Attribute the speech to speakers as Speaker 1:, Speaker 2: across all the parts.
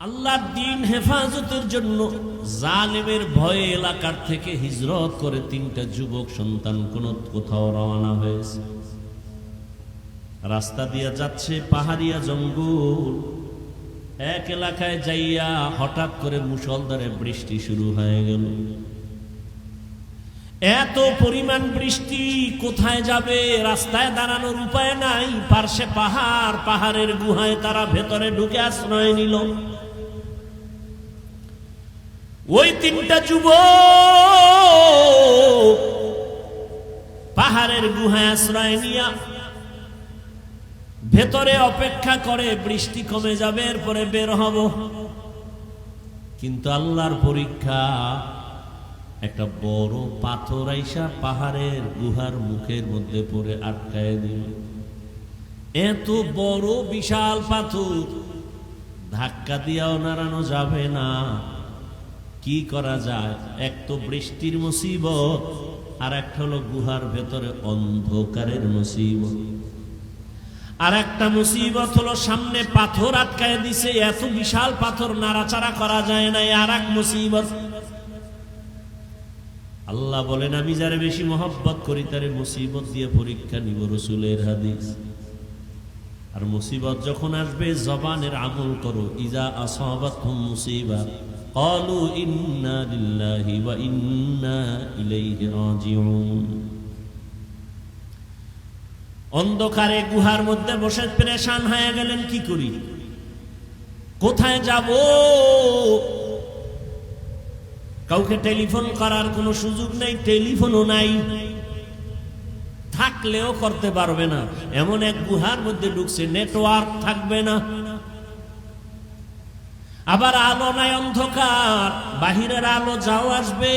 Speaker 1: আল্লাহর দিন হেফাজতের জন্য জালেমের ভয়ে এলাকার থেকে হিজরত করে তিনটা যুবক সন্তান কোন কোথাও রওনা হয়েছে। রাস্তা দিয়ে যাচ্ছে পাহাড়িয়া জঙ্গল। এক এলাকায় যাইয়া হঠাৎ করে মুসলধারে বৃষ্টি শুরু হয়ে গেল। এত পরিমাণ বৃষ্টি কোথায় যাবে? রাস্তায় দাঁড়ানোর উপায় নাই। পার্শ্বে পাহাড়, পাহাড়ের গুহায় তারা ভেতরে ঢুকে আশ্রয় নিল। ওই তিনটা যুব পাহাড়ের গুহায় আশ্রয় নিয়া ভেতরে অপেক্ষা করে, বৃষ্টি কমে যাবে, এরপরে বের হব। কিন্তু আল্লাহর পরীক্ষা, একটা বড় পাথর আইসা পাহাড়ের গুহার মুখের মধ্যে পড়ে আটকায় দিল। এত বড় বিশাল পাথর, ধাক্কা দিয়াও নাড়ানো যাবে না। কি করা যায়? এক তো বৃষ্টির মুসিবত, আর একটা হলো গুহার ভেতরে অন্ধকারের মুসিবত। আর একটা মুসিবত হলো সামনে পাথর আটকায় দিছে, এত বিশাল পাথর নাড়াচাড়া করা যায় না আর এক মুসিবত। আল্লাহ বলেন, আমি যারে বেশি মহব্বত করি, তারে মুসিবত দিয়ে পরীক্ষা নিব রসুলের হাদিস। আর মুসিবত যখন আসবে, জবানের আমল করো, ইজা আসাবাত মুসিবা قالوا إنا لله وإنا إليه راجعون অন্ধকারে গুহার মধ্যে বসে প্রেশান হয়ে গেলেন কি করি কোথায় যাব কাউকে টেলিফোন করার কোনো সুযোগ নেই টেলিফোনও নাই থাকলেও করতে পারবে না এমন এক গুহার মধ্যে ঢুকছে নেটওয়ার্ক থাকবে না আবার আলো নাই অন্ধকার, বাহিরের আলো যাও আসবে।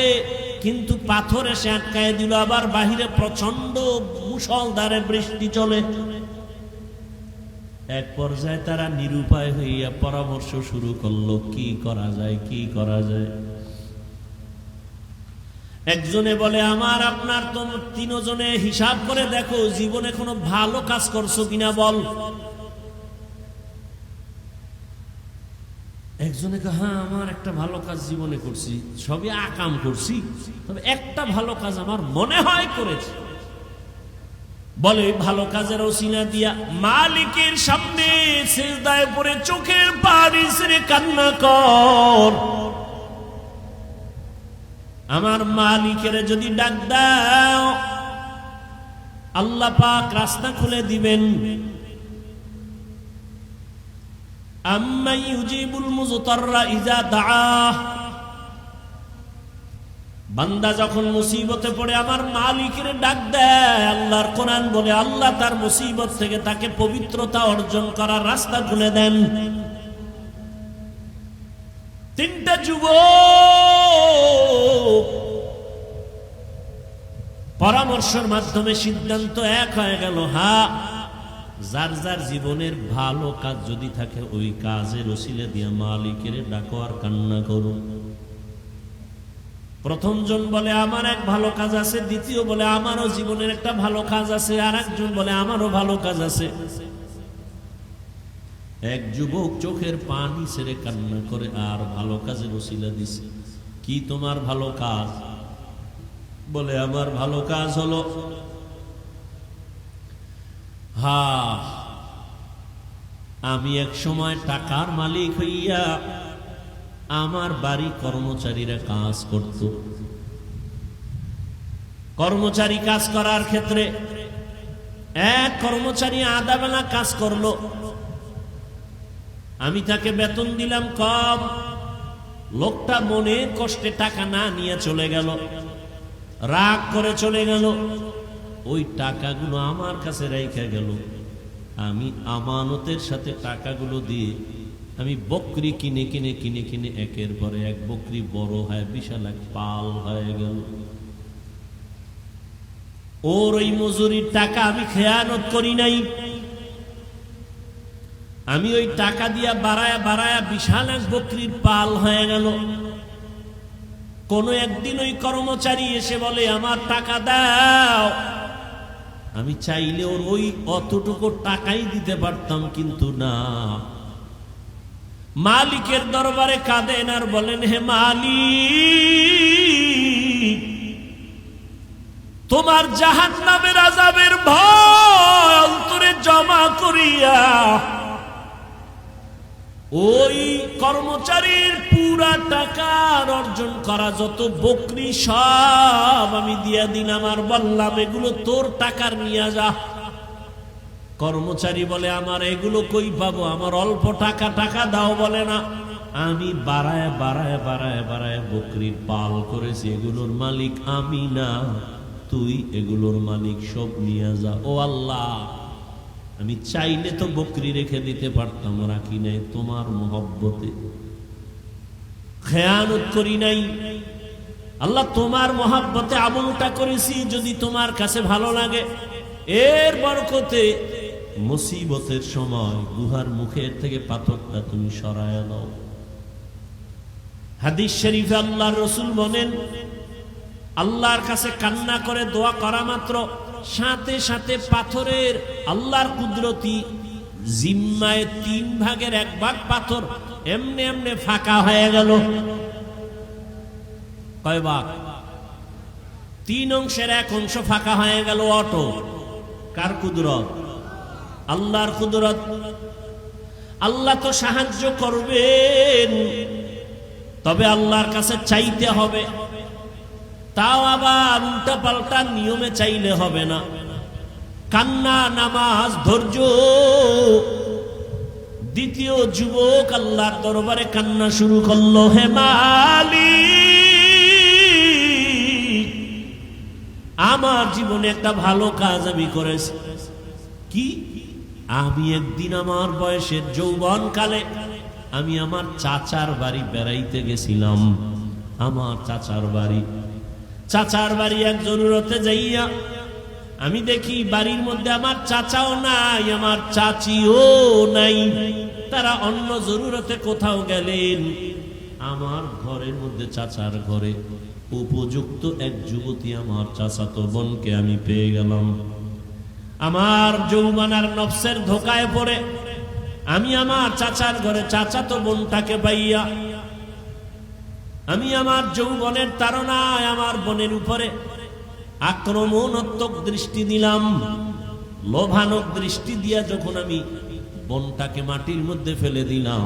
Speaker 1: কিন্তু পাথর এসে আটকায় দিল, আবার বাহিরে প্রচণ্ড মুসলধারে বৃষ্টি চলে। এক পর্যায়ে তারা নিরুপায় হইয়া পরামর্শ শুরু করল, কি করা যায়, কি করা যায়? একজনে বলে, আমার, আপনার তো তিনজনে হিসাব করে দেখো, জীবনে কোনো ভালো কাজ করছ কিনা বল? একজনে হ্যাঁ আমার একটা ভালো কাজ জীবনে করছি, সবই আকাম করছি, তবে একটা ভালো কাজ আমার মনে হয় করেছি। বলে, ভালো কাজের ওসিলা দিয়া মালিকের সামনে সেজদায় পরে চোখের পানি ছেড়ে কান্না কর। আমার মালিকের যদি ডাক দাও, আল্লাহ পাক রাস্তা খুলে দিবেন। দাআহ। বান্দা যখন মুসিবতে পড়ে, আমার মালিকের ডাক দেয়, আল্লাহর কোরআন বলে, আল্লাহ তার মুসিবত থেকে তাকে পবিত্রতা অর্জন করার রাস্তা খুলে দেন। তিনটা যুব পরামর্শের মাধ্যমে সিদ্ধান্ত এক হয়ে গেল, হা যার যার জীবনের ভালো কাজ যদি থাকে, ওই কাজের ওসিলে দিয়ে মালিকের ডাকো আর কান্না করুন প্রথম জন বলে, আমার এক ভালো কাজ আছে। দ্বিতীয় বলে, আমারও জীবনের একটা ভালো কাজ আছে। আর একজন বলে, আমারও ভালো কাজ আছে। এক যুবক চোখের পানি ছেড়ে কান্না করে, আর ভালো কাজে ওসিলা দিছে। কি তোমার ভালো কাজ? বলে, আমার ভালো কাজ হলো হা। আমি এক সময় টাকার মালিক হইয়া আমার বাড়ি কর্মচারীরা কাজ করত। কর্মচারী কাজ করার ক্ষেত্রে এক কর্মচারী আধা বেলা কাজ করল। আমি তাকে বেতন দিলাম কম। লোকটা মনে কষ্টে টাকা না নিয়ে চলে গেল। রাগ করে চলে গেল। ওই টাকাগুলো আমার কাছে রেখে গেল। আমি আমানতের সাথে টাকাগুলো দিয়ে আমি বকরি কিনে কিনে কিনে কিনে একের পরে এক বকরি বড় হয় বিশাল এক পাল হয়ে গেল। ওর ওই মজুরির টাকা আমি খেয়ানত করি নাই। আমি ওই টাকা দিয়া বাড়ায়া বাড়ায়া বিশাল এক বকরির পাল হয়ে গেল। কোন একদিন ওই কর্মচারী এসে বলে, আমার টাকা দাও। আমি চাইলে ওর ওই অতটুকু টাকাই দিতে পারতাম, কিন্তু না। মালিকের দরবারে কাঁদেন আর বলেন, হে মালিক, তোমার জাহান নামের আজাবের ভয় অন্তরে জমা করিয়া ওই কর্মচারীর পুরা টাকার অর্জন করা যত বকরি সব আমি দিয়া দিলাম আর বললাম, এগুলো তোর টাকার নিয়ে যা। কর্মচারী বলে, আমার এগুলো কই পাবো? আমার অল্প টাকা টাকা দাও, বলে না। আমি বাড়ায় বাড়ায় বাড়ায় বাড়ায় বকরির পাল করেছি, এগুলোর মালিক আমি না, তুই এগুলোর মালিক সব নিয়ে যা। ও আল্লাহ! আমি চাইলে তো বকরি রেখে দিতে পারতাম রাখি নাই তোমার মহব্বতে। খেয়ানত করি নাই। আল্লাহ তোমার মহাব্বতে আমলটা করেছি, যদি তোমার কাছে ভালো লাগে। এর বরকতে মুসিবতের সময় গুহার মুখের থেকে পাথরটা তুমি সরায় দাও হাদিস শরীফে আল্লাহর রসুল বলেন, আল্লাহর কাছে কান্না করে দোয়া করা মাত্র। সাথে সাথে পাথরের আল্লাহর কুদরতি জিম্মায় তিন ভাগের এক ভাগ পাথর এমনি এমনি ফাঁকা হয়ে গেল। কয় ভাগ? তিন অংশের এক অংশ ফাঁকা হয়ে গেল অটো। কার কুদরত? আল্লাহর কুদরত। আল্লাহ তো সাহায্য করবেন, তবে আল্লাহর কাছে চাইতে হবে। তাও আবার উল্টা পাল্টা নিয়মে চাইলে হবে না। কান্না, নামাজ, ধৈর্য। দ্বিতীয় যুবক আল্লাহর দরবারে কান্না শুরু করল, হে মালিক, আমার জীবনে একটা ভালো কাজ আমি করেছি। কি? আমি একদিন আমার বয়সের যৌবন কালে আমি আমার চাচার বাড়ি বেড়াইতে গেছিলাম। আমার চাচার বাড়ি চাচার বাড়ি এক জরুরতে যাইয়া, আমি দেখি বাড়ির মধ্যে আমার চাচাও নাই, আমার চাচিও নাই। তারা অন্য জরুরতে কোথাও গেলেন। আমার ঘরের মধ্যে চাচার ঘরে উপযুক্ত এক যুবতী আমার চাচাতো বোনকে আমি পেয়ে গেলাম। আমার যৌবনার নফসের ধোকায় পড়ে। আমি আমার চাচার ঘরে চাচাতো বোনটাকে পাইয়া আমি আমার যৌবনের তারনায় আমার বনের উপরে আক্রমণাত্মক দৃষ্টি দিলাম। লোভানক দৃষ্টি দিয়া যখন আমি বনটাকে মাটির মধ্যে ফেলে দিলাম,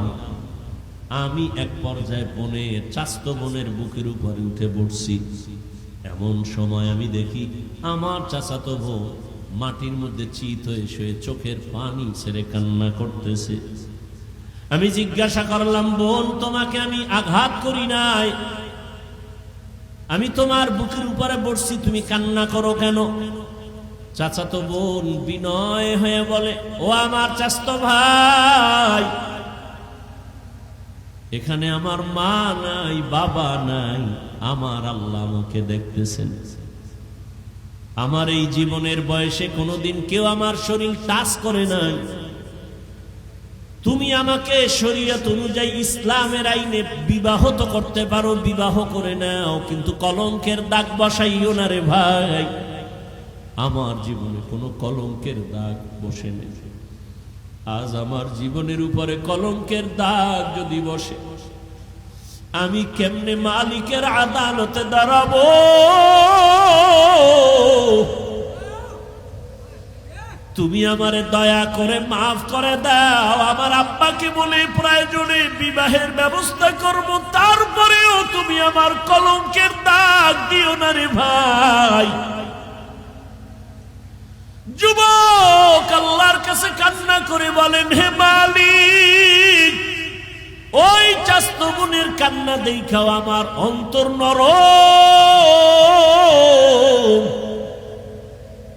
Speaker 1: আমি এক পর্যায়ে বনে, চাস্ত বনের বুকের উপরে উঠে পড়ছি। এমন সময় আমি দেখি আমার চাচাতো বোন মাটির মধ্যে চিত হয়ে শুয়ে চোখের পানি ছেড়ে কান্না করতেছে। আমি জিজ্ঞাসা করলাম, বোন, তোমাকে আমি আঘাত করি নাই। আমি তোমার বুকের উপরে বসছি, তুমি কান্না করো কেন? চাচা তো বোন বিনয় হয়ে বলে, ও আমার চাস্ত ভাই, এখানে আমার মা নাই, বাবা নাই, আমার আল্লাহ আমাকে দেখতেছেন। আমার এই জীবনের বয়সে কোনোদিন কেউ আমার শরীর টাচ করে নাই। তুমি আমাকে শরীয়ত অনুযায়ী ইসলামের আইনে বিবাহ তো করতে পারো, বিবাহ করে নাও, কিন্তু কলঙ্কের দাগ বসাইও না রে ভাই। আমার জীবনে কোনো কলঙ্কের দাগ বসে নেই। আজ আমার জীবনের উপরে কলঙ্কের দাগ যদি বসে, আমি কেমনে মালিকের আদালতে দাঁড়াবো? তুমি আমারে দয়া করে মাফ করে দাও। আমার আব্বাকে বলে প্রয়োজনে বিবাহের ব্যবস্থা করব, তারপরেও তুমি আমার কলঙ্কের দাগ দিও না রে ভাই। যুবক আল্লাহর কাছে কান্না করে বলেন, হে মালিক, ওই চাস্ত বোনের কান্না দেখাও আমার অন্তর নরম।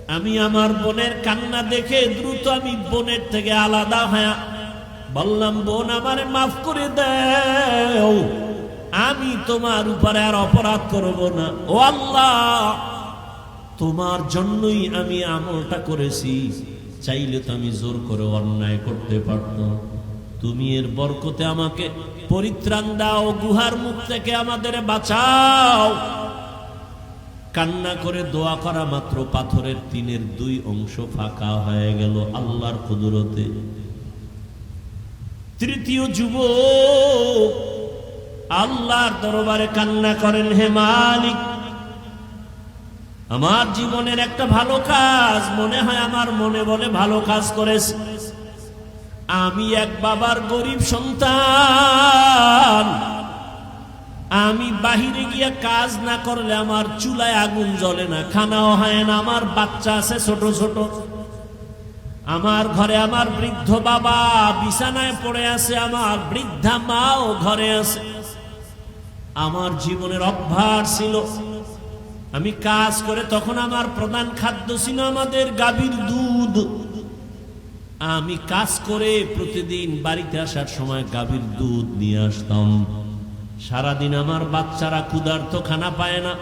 Speaker 1: আমি আমার বোনের কান্না দেখে দ্রুত আমি বোনের থেকে আলাদা হয়ে বললাম, বোন, আমারে মাফ করে দাও। আমি তোমার উপরে আর অপরাধ করব না। ও আল্লাহ, তোমার জন্যই আমি আমলটা করেছি। চাইলে তো আমি জোর করে অন্যায় করতে পারতাম। তুমি এর বরকতে আমাকে পরিত্রাণ দাও, গুহার মুখ থেকে আমাদের বাঁচাও। কান্না করে দোয়া করা মাত্র পাথরের তিনের দুই অংশ ফাঁকা হয়ে গেল আল্লাহর কুদরতে। তৃতীয় যুব আল্লাহর দরবারে কান্না করেন, হে মালিক, আমার জীবনের একটা ভালো কাজ মনে হয় আমার মনে বলে ভালো কাজ করেছে। আমি এক বাবার গরিব সন্তান আমি বাহিরে গিয়ে কাজ না করলে আমার চুলায় আগুন জ্বলে না, খানাও হয় না, আমার বাচ্চা আছে ছোট ছোট। আমার ঘরে আমার বৃদ্ধ বাবা বিছানায় পড়ে আছে, আমার বৃদ্ধা মাও ঘরে আছে। আমার জীবনের অভ্যাস ছিল, আমি কাজ করে তখন আমার প্রধান খাদ্য ছিল আমাদের গাভীর দুধ। আমি কাজ করে প্রতিদিন বাড়িতে আসার সময় গাভীর দুধ নিয়ে আসতাম। সারাদিন আমার বাচ্চারা ক্ষুধার্ত খানা পায় না।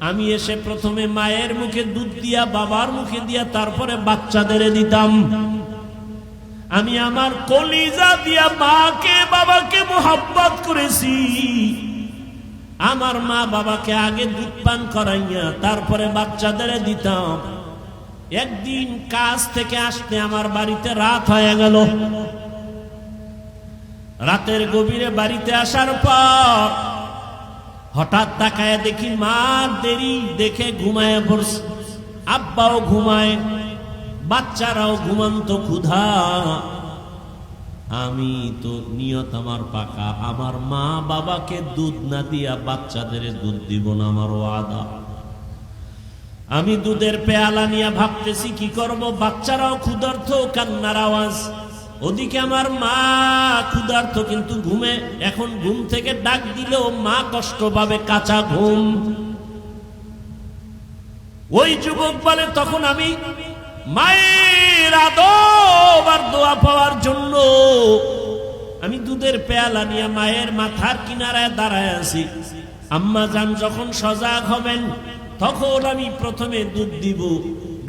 Speaker 1: আমি এসে প্রথমে মায়ের মুখে দুধ দিয়া, বাবার মুখে দিয়া, তারপরে বাচ্চাদের দিতাম। আমি আমার কলিজা দিয়া মাকে, বাবাকে মোহাব্বত করেছি। আমার মা বাবাকে আগে দুধ পান করাইয়া, তারপরে বাচ্চাদের দিতাম। একদিন কাজ থেকে আসতে আমার বাড়িতে রাত হয়ে গেল। রাতের গভীরে বাড়িতে আসার পর হঠাৎ তাকায় দেখি মা দেরি দেখে ঘুমায় পড়ছে আব্বাও ঘুমায়, বাচ্চারাও ঘুমান্ত ক্ষুধা। আমি তো নিয়ত আমার পাকা, আমার মা বাবাকে দুধ না দিয়া বাচ্চাদের দুধ দিব না আমার ওয়াদা। আমি দুধের পেয়ালা নিয়ে ভাবতেছি, কি করব? বাচ্চারাও ক্ষুধার্থ কান্নার আওয়াজ। ওদিকে আমার মা ক্ষুধার্থ কিন্তু ঘুমে। এখন ঘুম থেকে ডাক দিলেও মা কষ্ট পাবে কাঁচা ঘুম। ওই যুবক বলে, তখন আমি মায়ের আদব দোয়া পাওয়ার জন্য আমি দুধের পেয়ালা নিয়ে মায়ের মাথার কিনারায় দাঁড়ায় আছি। আম্মা যান যখন সজাগ হবেন, তখন আমি প্রথমে দুধ দিব,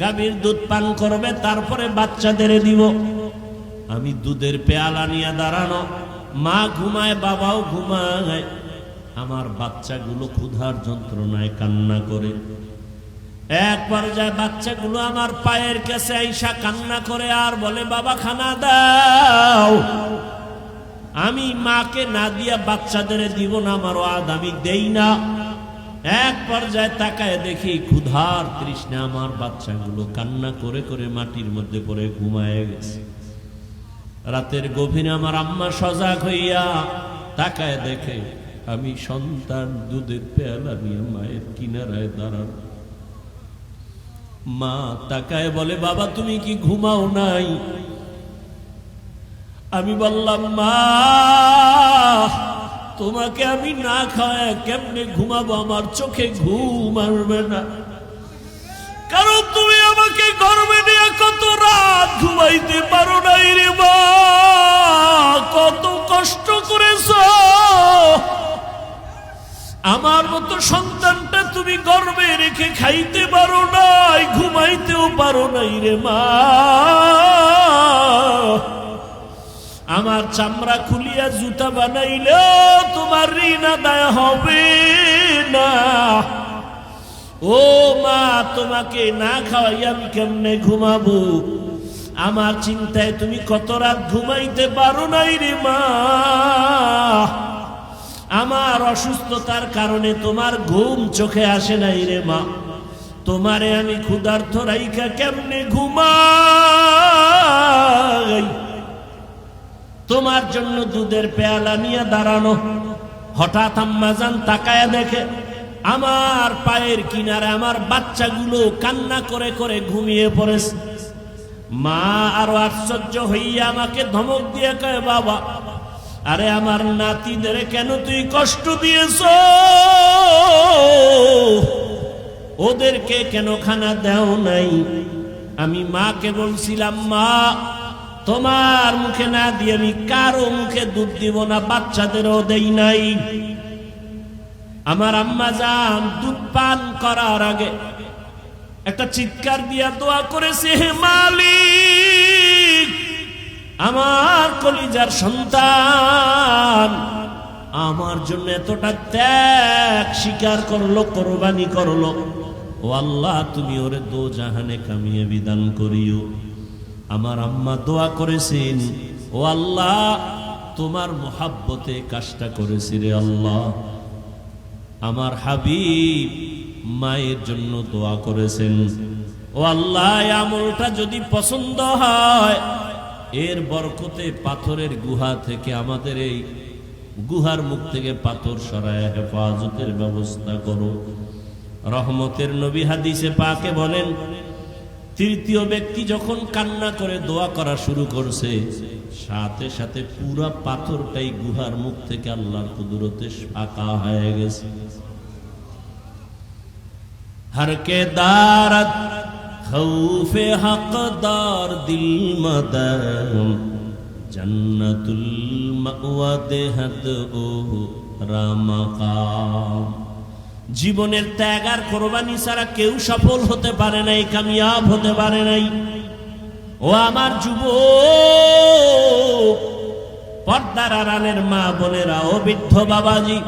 Speaker 1: গাভীর দুধ পান করবে, তারপরে বাচ্চাদের দিব। আমি দুধের পেয়ালা নিয়ে দাঁড়ানো। মা ঘুমায়, বাবাও ঘুমায়। আমার বাচ্চাগুলো ক্ষুধার যন্ত্রণায় কান্না করে। এক পর্যায়ে বাচ্চাগুলো আমার পায়ের কাছে আইসা কান্না করে আর বলে, বাবা, খানা দাও। আমি মাকে না দিয়া বাচ্চাদের দিব না, আমার আদ আমি দেই না। এক পর্যায়ে তাকায় দেখি ক্ষুধার তৃষ্ণা আমার বাচ্চাগুলো কান্না করে করে মাটির মধ্যে পড়ে ঘুমায় গেছে। রাতের গভীরে আমার আম্মা সজাগ হইয়া তাকায় দেখে, আমি সন্তান, দুধের পেয়ালা নিয়ে মায়ের কিনারায় দাঁড়ানো মা তাকায় বলে, বাবা, তুমি কি ঘুমাও নাই? আমি বললাম, মা, তোমাকে আমি না খাওয়ায় কেমনে ঘুমাবো? আমার চোখে ঘুম আসবে না। কারণ তুমি আমাকে গর্বে কত রাত ঘুমাইতে পারো নাই রে কত কষ্ট করেছ। আমার মতো সন্তানটা তুমি গর্বে রেখে খাইতে পারো নাই, ঘুমাইতেও পারো নাই রে মা। আমার চামড়া খুলিয়া জুতা বানাইলে তোমার ঋণ আদায় হবে। ও মা, তোমাকে না খাওয়াই আমি কেমনে ঘুমাবো? আমার চিন্তায় তুমি কত রাত ঘুমাইতে পারো নাই রে মা। আমার অসুস্থতার কারণে তোমার ঘুম চোখে আসে নাই রে মা। তোমারে আমি ক্ষুধার্থ রাইখা কেমনে ঘুমাই? তোমার জন্য দুধের পেয়ালা নিয়ে দাঁড়ানো। হঠাৎ আম্মাজান তাকায় দেখে আমার পায়ের কিনারে আমার বাচ্চাগুলো কান্না করে করে ঘুমিয়ে পড়েছে। মা আরও আশ্চর্য হইয়া আমাকে ধমক দিয়ে কয়, বাবা, আরে আমার নাতিদের কেন তুই কষ্ট দিয়েছ? ওদেরকে কেন খানা দেও নাই? আমি মাকে বলছিলাম, মা, তোমার মুখে না দিয়ে আমি কারও মুখে দুধ দিব না, বাচ্চাদেরও দেই নাই। আমার আম্মা যান দুধ পান করার আগে একটা চিৎকার দিয়া দোয়া করেছে, হে মালিক, আমার কলিজার সন্তান, আমার জন্য এতটা ত্যাগ স্বীকার করল, কোরবানি করল। ও আল্লাহ, তুমি ওরে দো জাহানে কামিয়ে বিধান করিও। আমার আম্মা দোয়া করেছেন, ও আল্লাহ, তোমার মোহাব্বতে কাজটা করেছি রে আল্লাহ। আমার হাবিব মায়ের জন্য দোয়া করেছেন। ও আল্লাহ আমলটা যদি পছন্দ হয়, এর বরকতে পাথরের গুহা থেকে আমাদের এই গুহার মুখ থেকে পাথর সরায় হেফাজতের ব্যবস্থা করো। রহমতের নবী হাদিসে পাকে বলেন তৃতীয় ব্যক্তি যখন কান্না করে দোয়া করা শুরু করছে, সাথে সাথে পুরা পাথরটাই গুহার মুখ থেকে আল্লাহর কুদরতে ফাঁকা হয়ে গেছে। হরকে দারত খৌফে হকদার দিল মদন, জন্নতুল মাওয়া দেহদ ও রামকাম। জীবনের ত্যাগ আর কোরবানি ছাড়া কেউ সফল হতে পারে নাই, কামিয়াব হতে পারে নাই। ও আমার যুব পর্দার আড়ালের মা বোনেরা, ও বৃদ্ধ বাবাজি